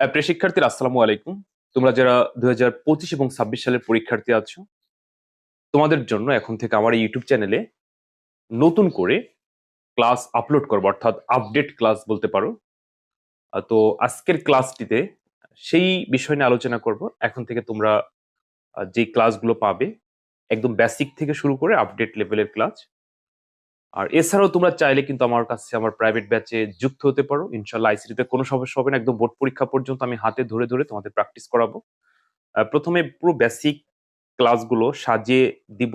প্রিয় শিক্ষার্থীরা, আসসালামু আলাইকুম। তোমরা যারা দু হাজার পঁচিশ এবং ছাব্বিশ সালের পরীক্ষার্থী আছো, তোমাদের জন্য এখন থেকে আমার এই ইউটিউব চ্যানেলে নতুন করে ক্লাস আপলোড করব, অর্থাৎ আপডেট ক্লাস বলতে পারো। তো আজকের ক্লাসটিতে সেই বিষয় নিয়ে আলোচনা করব। এখন থেকে তোমরা যে ক্লাসগুলো পাবে, একদম বেসিক থেকে শুরু করে আপডেট লেভেলের ক্লাস আর এছাড়াও তোমরা চাইলে কিন্তু আমার কাছে আমার প্রাইভেট ব্যাচে যুক্ত হতে পারো। ইনশাল্লাহ আইসিটিতে কোনো সমস্যা হবে না। একদম বোর্ড পরীক্ষা পর্যন্ত আমি হাতে ধরে ধরে তোমাদের প্র্যাকটিস করাবো। প্রথমে পুরো বেসিক ক্লাসগুলো সাজিয়ে দিব।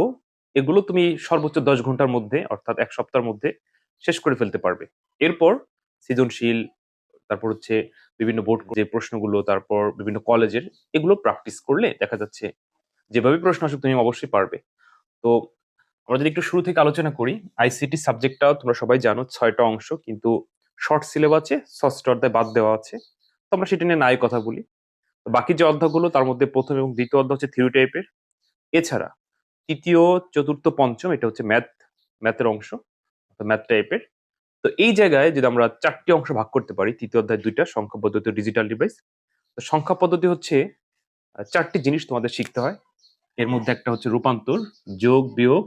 এগুলো তুমি সর্বোচ্চ দশ ঘণ্টার মধ্যে, অর্থাৎ এক সপ্তাহের মধ্যে শেষ করে ফেলতে পারবে। এরপর সৃজনশীল, তারপর হচ্ছে বিভিন্ন বোর্ড যে প্রশ্নগুলো, তারপর বিভিন্ন কলেজের এগুলো প্র্যাকটিস করলে দেখা যাচ্ছে যেভাবে প্রশ্ন আসুক তুমি অবশ্যই পারবে। তো আমরা যদি একটু শুরু থেকে আলোচনা করি আইসিটি সাবজেক্টটা তোমরা সবাই জানো ছয়টা অংশ, কিন্তু শর্ট সিলেবাসে ষষ্ঠ অধ্যায় বাদ দেওয়া আছে। তো আমরা সেটা নিয়ে নাই কথা বলি। বাকি যে অধ্যায়গুলো, তার মধ্যে প্রথম এবং দ্বিতীয় অধ্যায় হচ্ছে থিওরি টাইপের এছাড়া তৃতীয়, চতুর্থ, পঞ্চম, এটা হচ্ছে ম্যাথ ম্যাথের অংশ ম্যাথ টাইপের তো এই জায়গায় যদি আমরা চারটি অংশ ভাগ করতে পারি, তৃতীয় অধ্যায় দুইটা, সংখ্যা পদ্ধতি ডিজিটাল ডিভাইস তো সংখ্যা পদ্ধতি হচ্ছে চারটি জিনিস তোমাদের শিখতে হয়। এর মধ্যে একটা হচ্ছে রূপান্তর, যোগ, বিয়োগ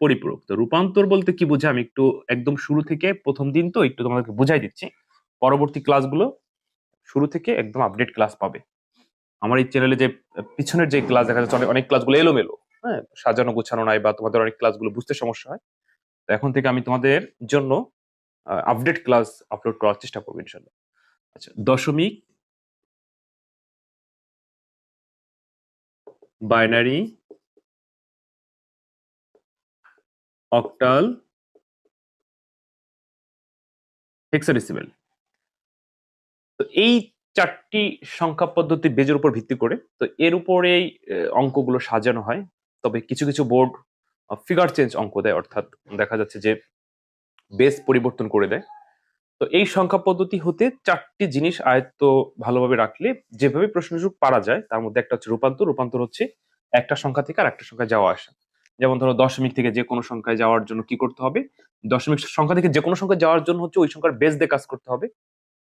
পরিপূরক। তো রূপান্তর বলতে কি বোঝায় আমি একটু একদম শুরু থেকে প্রথম দিন তো একটু তোমাদেরকে বুঝাই দিচ্ছি। পরবর্তী ক্লাসগুলো শুরু থেকে একদম আপডেট ক্লাস পাবে। আমার এই চ্যানেলে যে পিছনের যে ক্লাস দেখা যাচ্ছে, অনেক ক্লাসগুলো এলোমেলো হ্যাঁ? সাজানো, গোছানো নাই বা তোমাদের অনেক ক্লাসগুলো বুঝতে সমস্যা হয়। তো এখন থেকে আমি তোমাদের জন্য আপডেট ক্লাস আপলোড করার চেষ্টা করব ইনশাল্লাহ আচ্ছা দশমিক বাইনারি অক্টাল হেক্সাডেসিমেল তো এই চারটি সংখ্যা পদ্ধতি বেজের উপর ভিত্তি করে, তো এর উপরেই অঙ্কগুলো সাজানো হয়। তবে কিছু কিছু বোর্ড ফিগার চেঞ্জ অঙ্ক দেয়, অর্থাৎ দেখা যাচ্ছে যে বেস পরিবর্তন করে দেয়। তো এই সংখ্যা পদ্ধতি হতে চারটি জিনিস আয়ত্ত ভালোভাবে রাখলে যেভাবে প্রশ্ন সুযোগ পারা যায়, তার মধ্যে একটা হচ্ছে রূপান্তর রূপান্তর হচ্ছে একটা সংখ্যা থেকে আর একটা সংখ্যায় যাওয়া আসা। যেমন ধরো দশমিক থেকে যে কোনো সংখ্যায় যাওয়ার জন্য কি করতে হবে? দশমিক সংখ্যা থেকে যে কোনো সংখ্যায় যাওয়ার জন্য হচ্ছে ওই সংখ্যার বেস দিয়ে কাজ করতে হবে।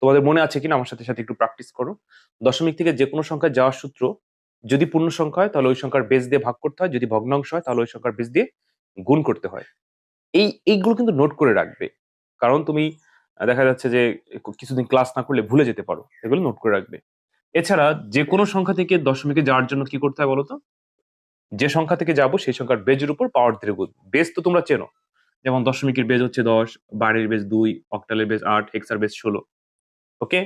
তোমাদের মনে আছে কিনা? আমার সাথে সাথে একটু প্র্যাকটিস করো। দশমিক থেকে যে কোনো সংখ্যায় যাওয়ার সূত্র যদি পূর্ণ সংখ্যা হয়, তাহলে ওই সংখ্যার বেস দিয়ে ভাগ করতে হয়। যদি ভগ্নাংশ হয়, তাহলে ওই সংখ্যার বেস দিয়ে গুণ করতে হয়। এই, এইগুলো কিন্তু নোট করে রাখবে। কারণ তুমি দেখা যাচ্ছে যে কিছুদিন ক্লাস না করলে ভুলে যেতে পারো। এগুলো নোট করে রাখবে। এছাড়া যে কোনো সংখ্যা থেকে দশমিকে যাওয়ার জন্য কি করতে হয় বলো তো? যে সংখ্যা থেকে যাব সেই সংখ্যার বেজের উপর পাওয়ার ধরে গুণ বেজ তো তোমরা চেনো। যেমন দশমিকের বেজ হচ্ছে দশ বাড়ির বেজ দুই অক্টালের বেজ আট হেক্সার বেজ ষোলো। ওকে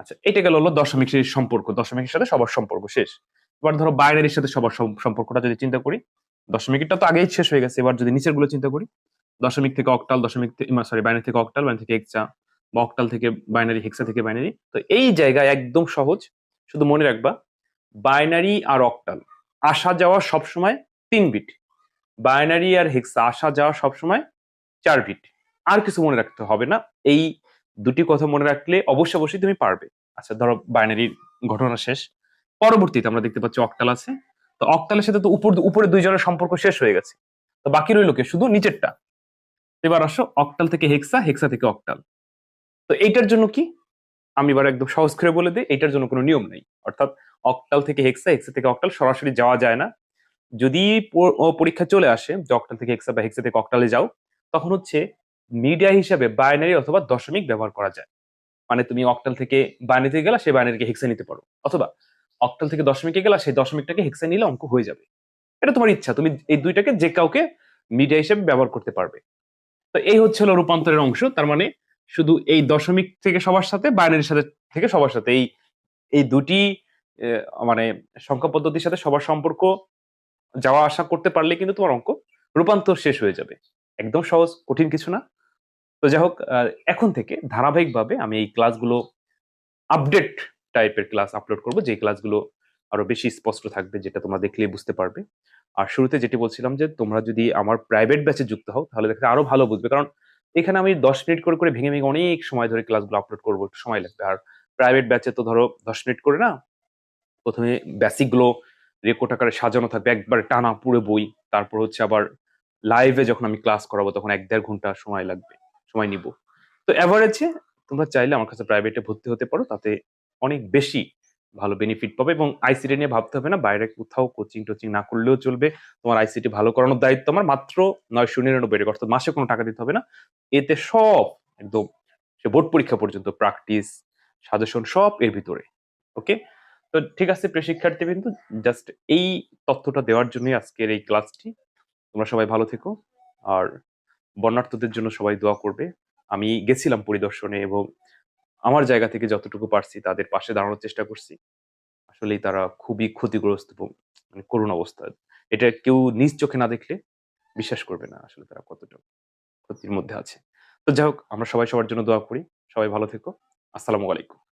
আচ্ছা এটা গেল হলো দশমিকের সম্পর্ক। দশমিকের সাথে সবার সম্পর্ক শেষ। এবার ধরো বাইনারির সাথে সবার সম্পর্কটা যদি চিন্তা করি দশমিকটা তো আগেই শেষ হয়ে গেছে। এবার যদি নিচেরগুলো চিন্তা করি, দশমিক থেকে অক্টাল দশমিক সরি বাইনারি থেকে অক্টাল বাইনারি থেকে হেক্সা বা অক্টাল থেকে বাইনারি হেক্সা থেকে বাইনারি তো এই জায়গায় একদম সহজ। শুধু মনে রাখবা বাইনারি আর অক্টাল আসা যাওয়া সবসময় তিন বিট। বাইনারি আর হেক্সা, আসা যাওয়া সবসময় চার বিট। আর কিছু মনে রাখতে হবে না। এই দুটি কথা মনে রাখলে অবশ্যই অবশ্যই তুমি পারবে। আচ্ছা ধরো বাইনারির ঘটনা শেষ। পরবর্তীতে আমরা দেখতে পাচ্ছি অক্টাল আছে। তো অক্টালের সাথে তো উপর, উপরে দুইজনের সম্পর্ক শেষ হয়ে গেছে। তো বাকি রইল কে? শুধু নিচেরটা। এবার আসো, অক্টাল থেকে হেক্সা হেক্সা থেকে অক্টাল। তো এইটার জন্য কি? আমি এবার একদম সহজ করে বলে দিই এটার জন্য কোনো নিয়ম নেই। অর্থাৎ অক্টাল থেকে হেক্সা হেক্সা থেকে অক্টাল সরাসরি যাওয়া যায় না। যদি পরীক্ষা চলে আসে, যে অক্টাল থেকে হেক্সা বা হেক্সা থেকে অক্টালে যাও, তখন হচ্ছে মিডিয়া হিসাবে বাইনারি অথবা দশমিক ব্যবহার করা যায়। মানে তুমি অক্টাল থেকে বাইনারিতে গেলা, সেই বাইনারিকে হেক্সা নিতে পারো। অথবা অক্টাল থেকে দশমিকে গেলা, সেই দশমিকটাকে হেক্সা নিলে অঙ্ক হয়ে যাবে। এটা তোমার ইচ্ছা, তুমি এই দুইটাকে যে কাউকে মিডিয়া হিসেবে ব্যবহার করতে পারবে। তো এই হচ্ছে হলো রূপান্তরের অংশ, তার মানে শুধু এই দশমিক থেকে সবার সাথে বাইনারির সাথে থেকে সবার সাথে। এই এই দুটি মানে সংখ্যা পদ্ধতির সাথে সবার সম্পর্ক যাওয়া আসা করতে পারলে কিন্তু তোমার অঙ্ক রূপান্তর শেষ হয়ে যাবে। একদম সহজ, কঠিন কিছু না। তো যাই হোক এখন থেকে ধারাবাহিকভাবে আমি এই ক্লাসগুলো আপডেট টাইপের ক্লাস আপলোড করব। যে ক্লাসগুলো আরও বেশি স্পষ্ট থাকবে, যেটা তোমরা দেখলেই বুঝতে পারবে। আর শুরুতে যেটি বলছিলাম যে, তোমরা যদি আমার প্রাইভেট ব্যাচে যুক্ত হও, তাহলে দেখতে আরও ভালো বুঝবে। কারণ এখানে আমি দশ মিনিট করে করে ভেঙে ভেঙে অনেক সময় ধরে ক্লাসগুলো আপলোড করব। একটু সময় লাগবে। আর প্রাইভেট ব্যাচে তো ধরো দশ মিনিট করে না প্রথমে বেসিকগুলো রেকর্ড আকারে সাজানো থাকবে, একবার টানা পুরো বই, তারপর হচ্ছে আবার লাইভে যখন আমি ক্লাস করাবো তখন এক দেড় ঘণ্টা সময় লাগবে, সময় নিব। তো অ্যাভারেজে তোমরা চাইলে আমার কাছে প্রাইভেটে ভর্তি হতে পারো, তাতে অনেক বেশি ভালো বেনিফিট পাবে এবং আইসিটি নিয়ে ভাবতে হবে না, বাইরে কোথাও কোচিং টোচিং না করলেও চলবে, তোমার আইসিটি ভালো করানোর দায়িত্ব আমার, মাত্র নয়শো নিরানব্বই টাকা অর্থাৎ মাসে কোনো টাকা দিতে হবে না, এতে সব একদম সে বোর্ড পরীক্ষা পর্যন্ত প্র্যাকটিস সাজেশন সব এর ভিতরে ওকে তো ঠিক আছে, প্রিয় কিন্তু জাস্ট এই তথ্যটা দেওয়ার জন্যই আজকের এই ক্লাসটি। তোমরা সবাই ভালো থেকো। আর বর্ণার্থদের জন্য সবাই দোয়া করবে। আমি গেছিলাম পরিদর্শনে এবং আমার জায়গা থেকে যতটুকু পারছি তাদের পাশে দাঁড়ানোর চেষ্টা করছি। আসলে তারা খুবই ক্ষতিগ্রস্ত মানে করুণ অবস্থা। এটা কেউ নিজ চোখে না দেখলে বিশ্বাস করবে না আসলে তারা কতটা ক্ষতির মধ্যে আছে। তো যাই হোক, আমরা সবাই সবার জন্য দোয়া করি। সবাই ভালো থেকো। আসসালামু আলাইকুম।